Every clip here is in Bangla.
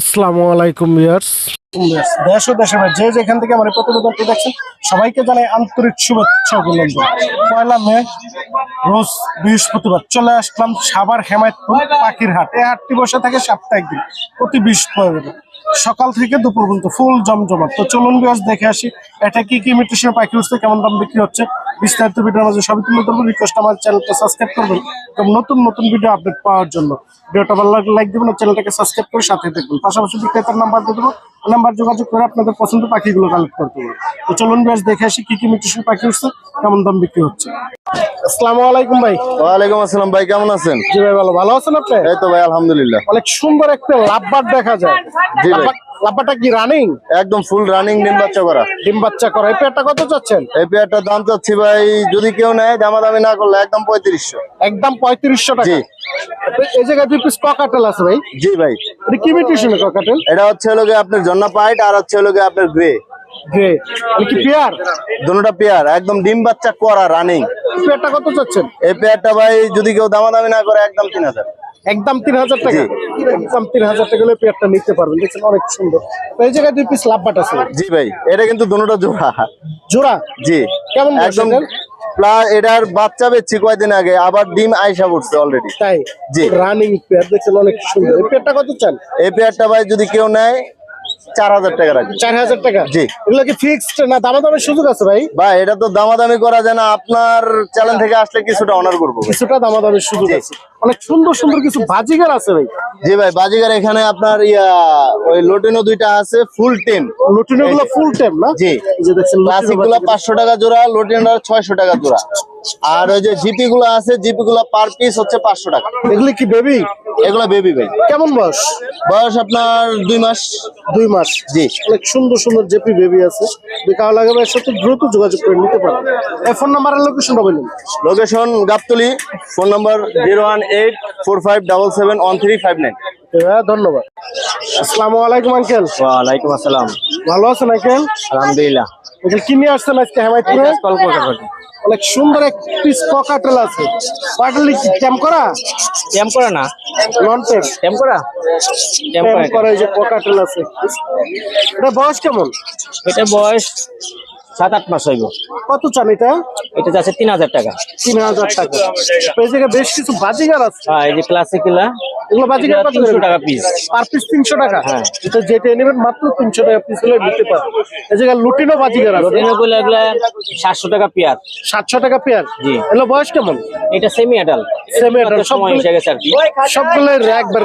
আসসালামু আলাইকুম ভিউয়ার্স। দেশ ও দেশের যে যেখান থেকে আমার প্রতিবেদনটি দেখছেন, সবাইকে জানাই আন্তরিক শুভেচ্ছা অভিনন্দন। পয়লা মে, রোজ বৃহস্পতিবার চলে আসলাম সাভার হেমায়তপুর পাখির হাট এই হাটটি বসে থাকে সাপ্তাহিক দিন, প্রতি বৃহস্পতিবার। সকাল থেকে দুপুর পর্যন্ত ফুল জমজমাট। তো চলুন বিয়াস দেখে আসি, এটা কি কি মিউটেশন পাখি উঠছে কেমন দাম বিক্রি হচ্ছে। বিস্তারিত ভিডিওর মাঝে সবই তুলে ধরবো। রিকোয়েস্ট আমার চ্যানেলটা সাবস্ক্রাইব করবেন এবং নতুন নতুন ভিডিও আপডেট পাওয়ার জন্য। ভিডিওটা ভালো লাগলে লাইক দেবেন চ্যানেলটাকে সাবস্ক্রাইব করে সাথে দেখবেন পাশাপাশি বিক্রেতার নাম্বার দিয়ে দেবো। নাম্বার যোগাযোগ করে আপনাদের পছন্দ পাখিগুলো কালেক্ট করতে হবে তো চলুন বেশ দেখে আসি কি কি মিউটেশন পাখি উঠছে কেমন দাম বিক্রি হচ্ছে। আসসালামু আলাইকুম ভাই। ওয়ালাইকুম আসসালাম ভাই কেমন আছেন? জি ভাই ভালো। ভালো আছেন আপনি? এই তো ভাই আলহামদুলিল্লাহ। অনেক সুন্দর একটা লাভবার দেখা যায়। জি ভাই। লাভবার- কি রানিং একদম ফুল রানিং ডিম বাচ্চা করা। ডিম বাচ্চা করা। এই পেয়ারটা কত চাচ্ছেন? এই পেয়ারটার দাম চাচ্ছি ভাই যদি কেউ নেয় দামাদামি না করলে একদম পঁয়ত্রিশশো। একদম পঁয়ত্রিশশো টাকা। এই জায়গায় দুই পিস ককাটেল আছে ভাই? জি ভাই। এটা কি ককাটেল এটা হচ্ছে হলো আপনার জন্না পাইট আর হচ্ছে হলো আপনার গ্রে গ্রে কি পেয়ার? দুটোটা পেয়ার একদম ডিম বাচ্চা করা রানিং পেয়ারটা কত চাচ্ছেন? এই পেয়ারটা ভাই যদি কেউ দামাদামি না করে একদম তিন হাজার। একদম তিন হাজার টাকা? একদম তিন হাজার টাকা হলে পেয়ারটা নিতে পারবেন। দেখছেন অনেক সুন্দর। এই জায়গায় দুই পিস লাভবাট আছে। জি ভাই এটা কিন্তু দুটোটা জোড়া। জোড়া? জি। কেমন একদম? প্লাস এটার বাচ্চা বেচছি কয়দিন আগে আবার ডিম আইসা পড়ছে অলরেডি তাই? জি। রানিং পেয়ার দেখছেন অনেক সুন্দর। এই পেয়ারটা কত চান? এই পেয়ারটা ভাই যদি কেউ নেয় চার হাজার টাকা রাখবে। চার হাজার টাকা? জি। এগুলো কি ফিক্সড না সুযোগ আছে ভাই? ভাই এটা তো দামাদামি করা যায় না। আপনার চ্যানেল থেকে আসলে কিছুটা অনার করব কিছুটা সুযোগ আছে। অনেক সুন্দর সুন্দর কিছু বাজিগার আছে ভাই। জি ভাই বাজিগার এখানে আপনার ইয়া ওই লোটিনো দুইটা আছে ফুল টিম লুটিনো গুলো ফুল টাইম না? জি। যে দেখছেন ক্লাসিকগুলো পাঁচশো টাকা জোড়া লোটিনো ছয়শো টাকা জোড়া। আর ওই যে জিপি গুলো আছে জিপি গুলো পার পিস হচ্ছে পাঁচশো টাকা। এগুলি কি বেবি এগুলো বেবি ভাই। কেমন বয়স? বয়স আপনার দুই মাস। দুই মাস। জি। অনেক সুন্দর সুন্দর জেপি বেবি আছে। দেখা লাগাবে এর সাথে দ্রুত যোগাযোগ করে নিতে পারবেন এই ফোন নাম্বারের লোকেশনটা বললেন location Gabtoli phone number zero one eight four five double seven one three five nine হ্যাঁ ধন্যবাদ। আসসালামু আলাইকুম আঙ্কেল ওয়ালাইকুম আসসালাম। ভালো আছেন আঙ্কেল আলহামদুলিল্লাহ। আঙ্কেল কি নিয়ে আসছেন আজকে হেমায়তপুরে? অনেক সুন্দর এক পিস ককাটেল আছে। ককাটেল ক্যাম্প করা? ট্যাম্প করা না। নন টেপ ট্যাম্প করা? ক্যাম্প করা। এই যে ককাটেল আছে। এটা বয়স কেমন? এটা বয়স সাত আট মাস হইব। কত চান এটা? এটা যাচ্ছে তিন হাজার টাকা। তিন হাজার টাকা। এই জায়গায় বেশ কিছু বাজিগার আছে। হ্যাঁ এই যে ক্লাসিক এগুলো বাজিগার কত তিনশো টাকা পিস পার পিস তিনশো টাকা। হ্যাঁ। এটা যেটা নেবেন মাত্র তিনশো টাকা পিস হলে নিতে পারবেন। এই জায়গায় লুটিনো বাজিগার আছে। গুলো এগুলা সাতশো টাকা পেয়ার। সাতশো টাকা পেয়ার? জি। এগুলো বয়স কেমন? এটা সেমি আডাল Semi adult, সময় সবগুলো- এসে গেছে আর কি। সবগুলো একবার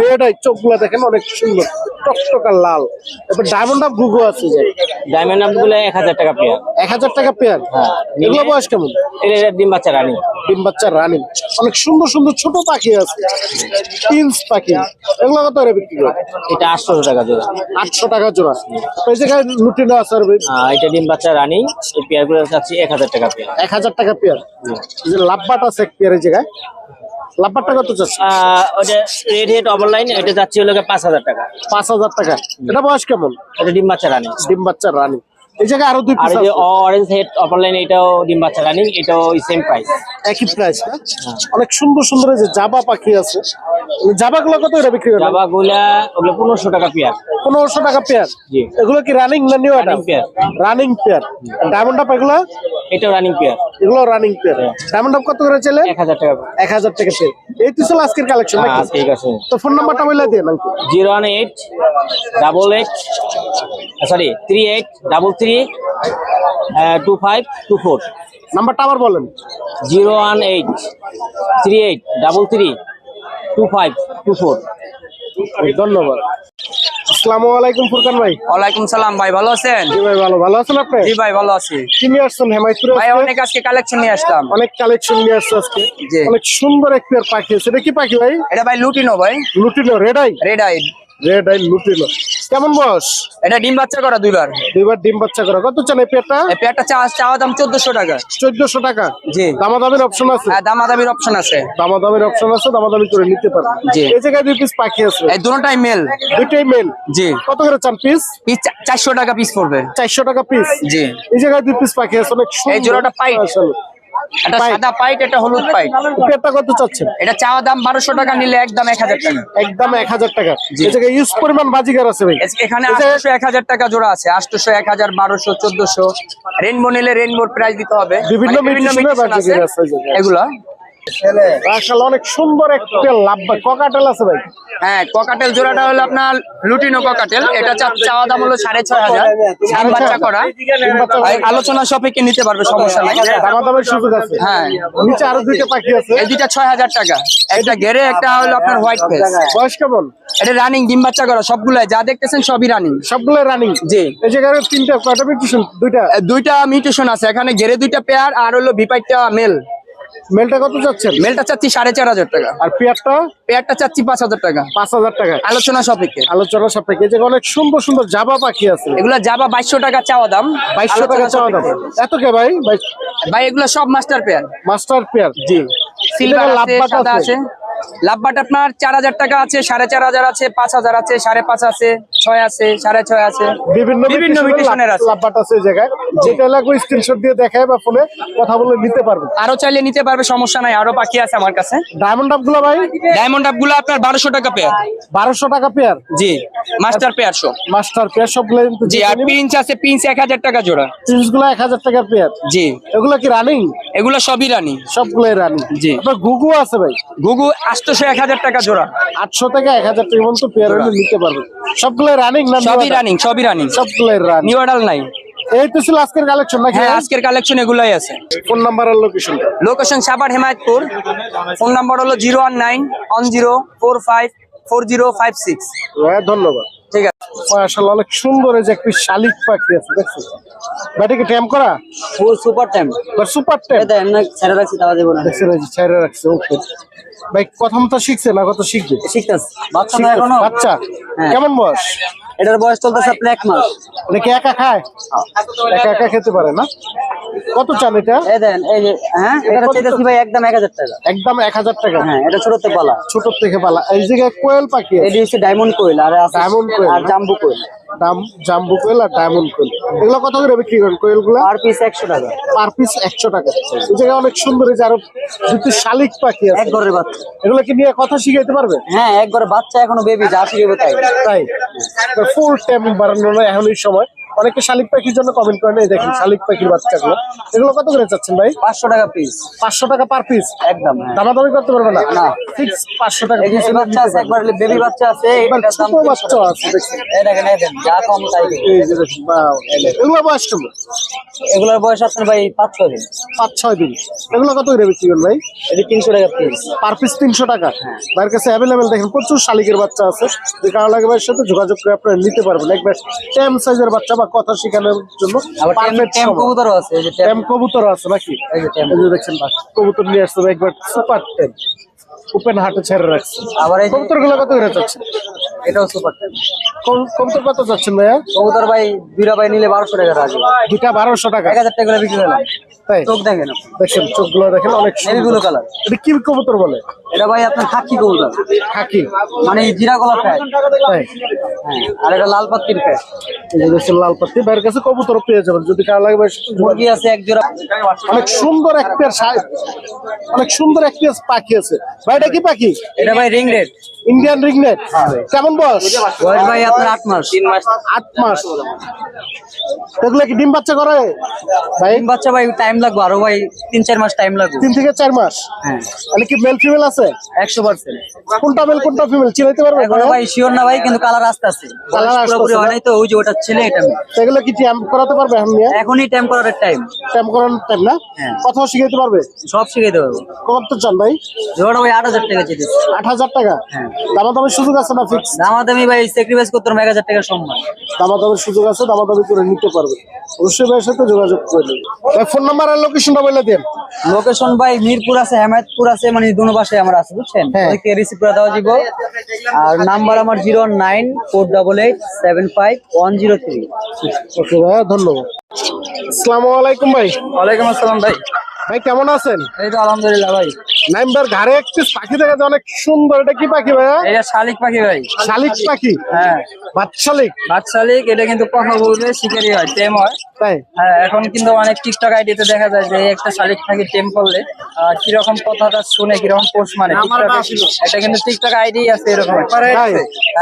রেড আই চোখগুলো দেখেন অনেক সুন্দর। টকটকা লাল। এবার ডায়মন্ড অফ গুগো আছে যে। ডায়মন্ড আপগুলো এক হাজার টাকা পেয়ার। এক হাজার টাকা পেয়ার। হ্যাঁ। এগুলো বয়স কেমন? এটা ডিম বাচ্চা রানি। ডিম বাচ্চা রানিং। অনেক সুন্দর সুন্দর ছোট পাখি আছে। পাখি। এগুলো কত করে বিক্রি করে এটা আটশো টাকা জোড়া। আটশো টাকা জোড়া। তো এই জায়গায় লুটিনো আছে আর এটা ডিম বাচ্চা রানি। এই পেয়ারগুলো যাচ্ছে এক হাজার টাকা পেয়ার। এক হাজার টাকা পেয়ার। এই যে লাভবাট আছে এক পেয়ারের জায়গায়। লাভবাটটা কত চাচ্ছে? আহ, ওটা রেড হেড অনলাইন এটা যাচ্ছে হলো গিয়ে পাঁচ হাজার টাকা। পাঁচ হাজার টাকা। এটা বয়স কেমন? এটা ডিম বাচ্চা রানি। ডিম বাচ্চা রানিং। এই জায়গায় আরও দুই পিস অরেঞ্জ হেড অনলাইন এটাও ডিম বাচ্চা রানিং এটাও সেম প্রাইস একই প্রাইস না? অনেক সুন্দর সুন্দর যে জাবা পাখি আছে। জাবা গুলো কত করে বিক্রি করে জাবা গুলা ওগুলো টাকা পেয়ার টাকা পেয়ার জি। এগুলো কি রানিং না new Running pair। Running pair diamond up এগুলো? এটাও রানিং পেয়ার এগুলো রানিং পেয়ার ডায়মন্ড আপ কত করে চলে এক হাজার টাকা এক হাজার টাকা পেয়ার এই তো ছিল আজকের কালেকশন হ্যাঁ নাকি ঠিক আছে। তো ফোন নাম্বারটা বলে double eight sorry three eight double three two five two four নাম্বারটা আবার বলেন। Zero one eight three eight double three two five two four ধন্যবাদ। আসসালামু আলাইকুম ফুরকান ভাই। ওয়ালাইকুম সালাম ভাই ভালো আছেন? জি ভাই ভালো। ভালো আছেন আপনি? জি ভাই ভালো আছি। কি নিয়ে আসছেন হেমায়তপুরে ভাই অনেক আজকে কালেকশন নিয়ে আসলাম। অনেক কালেকশন নিয়ে আসছে আজকে। অনেক সুন্দর এক পেয়ার পাখি আছে এটা কি পাখি ভাই? এটা ভাই লুটিনো ভাই। Lutino red eye red eyed red eye lutino কেমন বয়স? এটা ডিম বাচ্চা করা দুইবার। দুইবার ডিম বাচ্চা করা। কত চান এই পেয়ারটা? এই পেয়ারটা চা চাওয়া দাম চোদ্দশো টাকা। চোদ্দশো টাকা। জি। দামাদামির অপশন আছে? হ্যাঁ দামাদামির অপশন আছে। দামাদামির অপশন আছে দামাদামি করে নিতে পারবেন জি। এই জায়গায় দুই পিস পাখি আছে। এই দুটোটাই মেল দুইটাই মেল জি। কত করে চান পিস পিস চারশো টাকা পিস পড়বে। চারশো টাকা পিস জি। এই জায়গায় দুই পিস পাখি আছে অনেক সুন্দর এই জোড়াটা পাইট। এটা। সাদা পাইট এটা হলুদ পাইট। পেয়ারটা কত চাচ্ছেন? এটা চাওয়া দাম বারোশো টাকা নিলে একদম এক হাজার টাকা। একদম এক হাজার টাকা। এই জায়গায় ইউজ পরিমাণ আছে ভাই। এখানে টাকা জোড়া আছে। আটশো এক হাজার বারোশো চোদ্দশো। রেনবো নিলে প্রাইস দিতে হবে। বিভিন্ন বিভিন্ন আছে এই জায়গায়। এগুলো? মাশাআল্লাহ অনেক সুন্দর একটা লাভবা ককাটেল আছে ভাই। হ্যাঁ ককাটেল জোড়াটা হলো আপনার লুটিনো ককাটেল এটা চাওয়া দাম হলো সাড়ে ছয় হাজার। বাচ্চা করা। আর আলোচনা সাপেক্ষে নিতে পারবে সমস্যা নাই। সুযোগ আছে। হ্যাঁ। নিচে আরও দুইটা পাখি আছে। এই দুইটা ছয় হাজার টাকা। একটা গেরে একটা হলো আপনার হোয়াইট ফেস বয়স কেমন? এটা রানিং ডিম বাচ্চা করা সবগুলাই যা দেখতেছেন সবই রানিং সবগুলো রানিং জি। এই জায়গায় তিনটা কয়টা মিউটেশন দুইটা? দুইটা মিউটেশন আছে। এখানে গেরে দুইটা পেয়ার আর হলো বিপাইটটা মেল মেলটা কত চাচ্ছেন? মেলটা চাচ্ছি সাড়ে চার হাজার টাকা। আর পেয়ারটা? পেয়ারটা চাচ্ছি পাঁচ হাজার টাকা। পাঁচ হাজার টাকা। আলোচনা সাপেক্ষে। আলোচনা সাপেক্ষে। জায়গায় অনেক সুন্দর সুন্দর জাবা পাখি আছে। এগুলা যাবা বাইশশো টাকা চাওয়া দাম। বাইশশো টাকা চাওয়া দাম। এত কে ভাই? ভাই এগুলো সব মাস্টার পেয়ার। Master pair. জি। সিলভার আছে সাদা আছে। আছে। লাভবাট আপনার চার হাজার টাকা আছে সাড়ে চার হাজার আছে পাঁচ হাজার আছে সাড়ে পাঁচ আছে। ছয় আছে সাড়ে ছয় আছে। বিভিন্ন বিভিন্ন আছে। লাভবাট আছে জায়গায়। যেটা লাগবে স্ক্রিনশট দিয়ে দেখায় বা ফোনে কথা বলে নিতে পারবে। আরও চাইলে নিতে পারবে সমস্যা নাই আরও বাকি আছে আমার কাছে। ডায়মন্ড আপগুলো ভাই? ডায়মন্ড আপ আপনার বারোশো টাকা পেয়ার বারোশো টাকা পেয়ার জি master pair show master pair সবগুলো জি আর পিঞ্চ আছে পিঞ্চ এক হাজার টাকা জোড়া। জিনিসগুলো এক হাজার টাকার পেয়ার জি। এগুলো কি রানিং এগুলো সবই রানি সবগুলোই রানিং জি। আপনার গুগু আছে ভাই? গুগু আটশোশো এক হাজার টাকা জোড়া। আটশো থেকে এক হাজার টাকা পর্যন্ত পেয়ার হলে নিতে পারবে সবগুলো রানিং না সবই রানিং সবই রানিং সবগুলোই রানিং নিউ অর্ডার নাই। এই তো ছিল আজকের কালেকশন নাকি? হ্যাঁ আজকের কালেকশন এগুলাই আছে। ফোন নাম্বার আর location location Savar Hemayetpur. Phone number হলো zero one nine one zero four five four zero five six. হ্যাঁ ধন্যবাদ। ঠিক আছে। মাশাআল্লাহ অনেক সুন্দর এই যে একটি শালিক পাখি আছে দেখছ ব্যাটিকে ট্যাম করা? Full super time super tame দেন না ছেড়ে রাখছি তাও দেবো না। ছেড়ে রাখছে ওকে। ভাই প্রথম তো শিখছে না কত শিখবে? শিখতেছে। বাচ্চা শিখতেছে। এখনও? বাচ্চা? হ্যাঁ। কেমন বয়স? এটার বয়স চলতেছে আপনার এক মাস। এটা কি একা খায়? একা একা খেতে পারে না? কত চান এটা? এই দেন এই যে হ্যাঁ এটা চাইতেছি ভাই একদম এক হাজার টাকা। একদম এক হাজার টাকা? হ্যাঁ এটা ছোটতে পালা। ছোট থেকে পালা। এই জায়গায় কোয়েল পাখি। এটি হচ্ছে ডায়মন্ড কোয়েল আর আছে Diamond কোয়েল, আর জাম্বু কোয়েল। দাম জাম্বু কোয়েল আর ডায়মন্ড কোয়েল। এগুলো কত করে বিক্রি করেন কোয়েলগুলা পার পিস একশো টাকা। পার পিস একশো টাকা। এই জায়গায় অনেক সুন্দর এই যে আরও দুটি শালিক পাখি এক আছে ঘরের বাচ্চা। এগুলো কি নিয়ে কথা শিখাইতে পারবে? হ্যাঁ এক ঘরে বাচ্চা এখনও বেবি যা শিখাবে তাই। তাই। ফুল টাইম বাড়ানো এখন এই সময়। অনেকে শালিক পাখির জন্য কমেন্ট করেন এই দেখেন শালিক পাখির বাচ্চাগুলো। এগুলো কত করে চাচ্ছেন ভাই? পাঁচশো টাকা পিস পাঁচশো টাকা পার পিস একদম হ্যাঁ। দামাদামি করতে পারবে না? না। ফিক্স পাঁচশো টাকা এই বাচ্চা আছে একবার বেবি বাচ্চা আছে এটার দাম বাচ্চা আছে এই দেখেন এই দেখেন যা কম তাই এই যে এগুলো বয়স এগুলোর বয়স আপনার ভাই পাঁচ ছয় দিন। পাঁচ ছয় দিন। এগুলো কত করে বিক্রি করেন ভাই? এটি তিনশো টাকা পিস পার পিস তিনশো টাকা। ভাইয়ের কাছে অ্যাভেলেবেল দেখেন প্রচুর শালিকের বাচ্চা আছে। যে কারও লাগে ভাইয়ের সাথে যোগাযোগ করে আপনারা নিতে পারবেন। একবার টেম সাইজের বাচ্চা বা কথা শেখানোর জন্য। কবুতরও আছে এই যে টেম। টেম কবুতর আছে নাকি? দেখছেন কবুতর নিয়ে আসছে একবার সুপার টেম। ওপেন হাটে ছেড়ে রাখছে। আবার এই কবুতরগুলো কত করে চাচ্ছেন এটাও সুপার কবু- কবুতর কত চাচ্ছেন ভাইয়া? কবুতর ভাই দুইটা ভাই নিলে বারোশো টাকা রাখবে দুটা বারোশো টাকা? এক হাজার টাকা করে বিক্রি করলাম তাই? চোখ দেখেন। আপনি। দেখেন চোখগুলো দেখেন অনেক ব্লু কালার এটা কি কবুতর বলে? এটা ভাই আপনার খাকি কবুতর। খাকি। মানে জিরা গলা তাই? হ্যাঁ আর এটা লাল পাত্তির দেখছেন লাল পাত্তি ভাইয়ের কাছে কবুতর পেয়ে যাবেন। যদি কারও লাগে ভাইয়ের সাথে মুরগি আছে এক জোড়া। অনেক সুন্দর এক পেয়ার অনেক সুন্দর এক পেয়ার পাখি আছে। ভাই এটা কি পাখি? এটা ভাই রিং রেড ইন্ডিয়ান রিংনেট কেমন বয়স বয়স ভাই আপনার আট মাস। তিন মাস। আট মাস। এগুলো কি ডিম বাচ্চা করে? ভাই? তিন বাচ্চা ভাই টাইম লাগবে আরও ভাই তিন চার মাস টাইম লাগবে। তিন থেকে চার মাস? হ্যাঁ। তাহলে কি মেল ফিমেল আছে? একশো পার্সেন্ট কোনটা মেল কোনটা ফিমেল চিনাইতে পারবে এখনও ভাই? শিওর না ভাই কিন্তু কালার আসতে আছে কালার পুরোপুরি হয় নাই তো ওই যে ওটা ছেলে এটা। এগুলো কি ট্যাম্প করাতে পারবে এখন নিয়ে এখনই টাইম করার টাইম ট্যাম্প করার টাইম না? হ্যাঁ। কথাও শিখাইতে পারবে? সব শিখে দেবো কত চান ভাই? জোড়া ভাই আট হাজার টাকা চেয়েছে। আট হাজার টাকা? হ্যাঁ। দামাদামির সুযোগ আছে না ফিক্স দামাদামি ভাই স্যাক্রিফাইস করতে হবে এক হাজার টাকার সম্মান। দামাদামির সুযোগ আছে দামাদামি করে নিতে পারবে। অবশ্যই ভাইয়ের সাথে যোগাযোগ করে ভাই ফোন নাম্বার আর লোকেশনটা বলে দেন। লোকেশন ভাই মিরপুর আছে হেমায়তপুর আছে মানে দুনো পাশে আমার আছে বুঝছেন? হ্যাঁ। ওইকে রিসিভ করে দেওয়া যাব আর নাম্বার আমার zero nine four double eight seven five one zero three. Okay ভাইয়া ধন্যবাদ। আসসালামু আলাইকুম ভাই। ওয়ালাইকুম আসসালাম ভাই। ভাই কেমন আছেন? এই তো আলহামদুলিল্লাহ ভাই। নাইমবার ঘাড়ে একটি পাখি দেখা যায় অনেক সুন্দর। এটা কি পাখি ভাই এটা শালিক পাখি ভাই। শালিক পাখি? হ্যাঁ। বাচ্চালিক বাদ শালিক এটা কিন্তু কথা বলবে শিকারি হয় টেম হয়। তাই? হ্যাঁ এখন কিন্তু অনেক টিকটক আইডিতে দেখা যায় যে একটা শালিক পাখি টেম করলে কীরকম কথাটা শুনে কীরকম পোস্ট মানে এটা কিন্তু টিকটক আইডি আছে এরকম তাই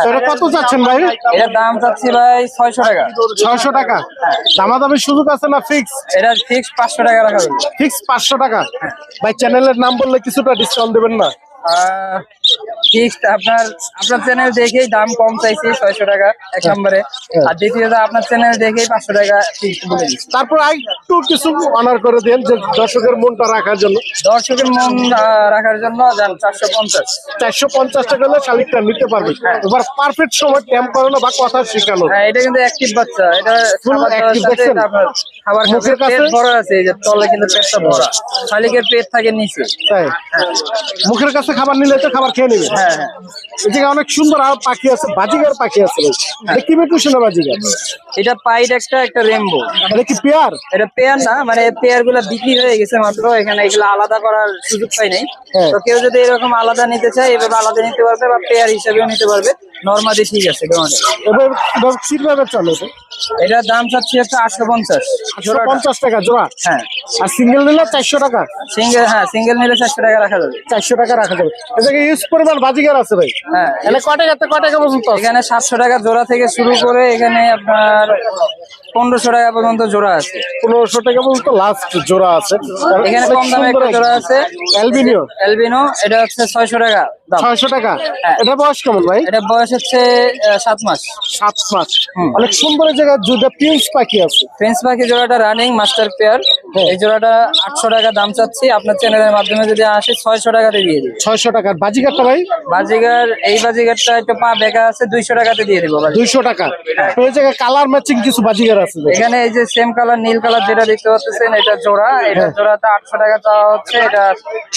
এটা কত চাচ্ছেন ভাই? এটার দাম চাচ্ছি ভাই ছয়শো টাকা। ছয়শো টাকা? দামাদামির সুযোগ আছে না ফিক্স এটা ফিক্স পাঁচশো টাকা রাখা ফিক্স পাঁচশো টাকা। ভাই চ্যানেলের নাম বললে কিছুটা ডিসকাউন্ট দেবেন না। ফিক্সড আপনার আপনার চ্যানেল দেখেই দাম কম চাইছি ছয়শো টাকা এক নম্বরে। আর দ্বিতীয়ত আপনার চ্যানেল দেখেই পাঁচশো টাকা ফিক্সড বলে দিচ্ছি। তারপর একটু কিছু অনার করে দেন যে দর্শকের মনটা রাখার জন্য। দর্শকের মন রাখার জন্য যান চারশো পঞ্চাশ। চারশো পঞ্চাশ টাকা হলে শালিকটা নিতে পারবে। এবার পারফেক্ট সময় ট্যাম্প করানো বা কথা শেখানো। হ্যাঁ এটা কিন্তু অ্যাক্টিভ বাচ্চা। এটা খাবার? আপনার খাবার মুখের কাছে? ভরা আছে এই যে তলে কিন্তু পেটটা ভরা। শালিকের পেট থাকে নিচে। তাই? মুখের কাছে খাবার নিলে তো খাবার খেয়ে নেবে। হ্যাঁ হ্যাঁ জায়গায় অনেক সুন্দর আর পাখি আছে বাজিগার পাখি আছে দেখি একটু শোনা বাজিগার? এটা পাইট একটা একটা রেমবো এটা কি পেয়ার? এটা পেয়ার না মানে পেয়ারগুলা বিক্রি হয়ে গেছে মাত্র এখানে এগুলো আলাদা করার সুযোগ পাই নাই। হ্যাঁ। তো কেউ যদি এরকম আলাদা নিতে চায় এভাবে আলাদা নিতে পারবে বা পেয়ার হিসেবেও নিতে পারবে। নর্মালি ঠিক আছে এবার কীভাবে চলে এটা? এটার দাম চাচ্ছি হচ্ছে আটশো পঞ্চাশ। পঞ্চাশ টাকা জোড়া? হ্যাঁ। আর সিঙ্গেল নিলে চারশো টাকা? সিঙ্গেল হ্যাঁ সিঙ্গেল নিলে চারশো টাকা রাখা যাবে। চারশো টাকা রাখা যাবে। এ জায়গায় ইউজ পরিমাণ বাজিগার আছে ভাই। হ্যাঁ। এখানে কয় টাকা থেকে কয় টাকা পর্যন্ত এখানে সাতশো টাকা জোড়া থেকে শুরু করে এখানে আপনার পনেরোশো টাকা পর্যন্ত জোড়া আছে। পনেরোশো টাকা পর্যন্ত লাস্ট জোড়া আছে। এখানে কম দামে একটা জোড়া আছে। অ্যালবিনিও অ্যালবিনো এটা হচ্ছে ছয়শো টাকা ছয়শো টাকা? হ্যাঁ। এটা বয়স কেমন ভাই? এটা বয়স হচ্ছে সাত মাস। সাত মাস। অনেক সুন্দর এই জায়গায় দুটা প্রিন্স পাখি আছে। ফ্রেঞ্চ পাখি জোড়াটা রানিং মাস্টার পেয়ার হ্যাঁ। এই জোড়াটা আটশো টাকা দাম চাচ্ছি। আপনার চ্যানেলের মাধ্যমে যদি আসে ছয়শো টাকাতে দিয়ে দিই ছয়শো টাকার বাজিগারটা ভাই? বাজিগার এই বাজিগারটা একটু পা বেকা আছে দুইশো টাকাতে দিয়ে দিব। দুইশো টাকা। তো এই জায়গায় কালার ম্যাচিং কিছু বাজিগার আছে। এখানে এই যে সেম কালার নীল কালার যেটা দেখতে পাচ্ছেন এটা জোড়া। এটা হ্যাঁ। জোড়াটা আটশো টাকা চাওয়া হচ্ছে। এটা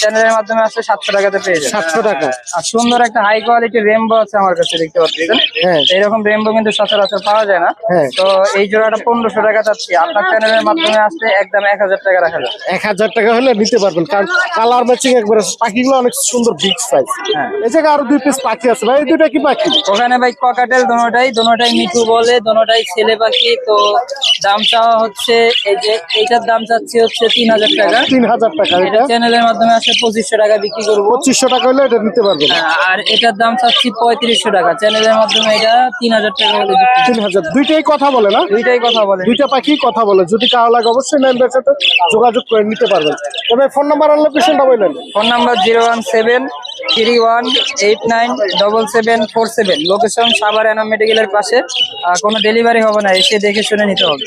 চ্যানেলের মাধ্যমে আসে সাতশো টাকাতে পেয়ে যাবে সাতশো টাকা। আর সুন্দর একটা হাই কোয়ালিটি রেমবো আছে আমার কাছে দেখতে পাচ্ছেন। হ্যাঁ। এইরকম রেমবো কিন্তু সচরাচর পাওয়া যায় না। হ্যাঁ। তো এই জোড়াটা পনেরোশো টাকা চাচ্ছি। আপনার চ্যানেলের মাধ্যমে আসলে একদম এক হাজার টাকা রাখা যাবে। এক হাজার টাকা হলে নিতে পারবেন কারণ কালার ম্যাচিং একবারে পাখিগুলো অনেক সুন্দর বিগ সাইজ হ্যাঁ। এই জায়গায় আরও দুই পিস পাখি আছে ভাই দুইটা কি পাখি? ওখানে ভাই ককাটেল দোনোটাই দোনোটাই মিঠু বলে দোনোটাই ছেলে পাখি তো দাম চাওয়া হচ্ছে এই যে এইটার দাম চাচ্ছি হচ্ছে তিন হাজার টাকা। তিন হাজার টাকা এটা চ্যানেলের মাধ্যমে পঁচিশশো টাকা বিক্রি করব। পঁচিশশো টাকা হলে এটা নিতে পারবেন হ্যাঁ, আর এটার দাম চাচ্ছি পঁয়ত্রিশশো টাকা। চ্যানেলের মাধ্যমে এটা তিন হাজার টাকা হলে তিন হাজার। দুইটাই কথা বলে না? দুইটাই কথা বলে। দুইটা পাখি কথা বলে। যদি কারও লাগে অবশ্যই সাথে যোগাযোগ করে নিতে পারবেন। তবে ফোন নাম্বার আর লোকেশনটা বললেন। Phone number zero one seven three one eight nine double seven four seven location Savar Enam মেডিকেলের পাশে। কোনো ডেলিভারি হবে না, এসে দেখে শুনে নিতে হবে।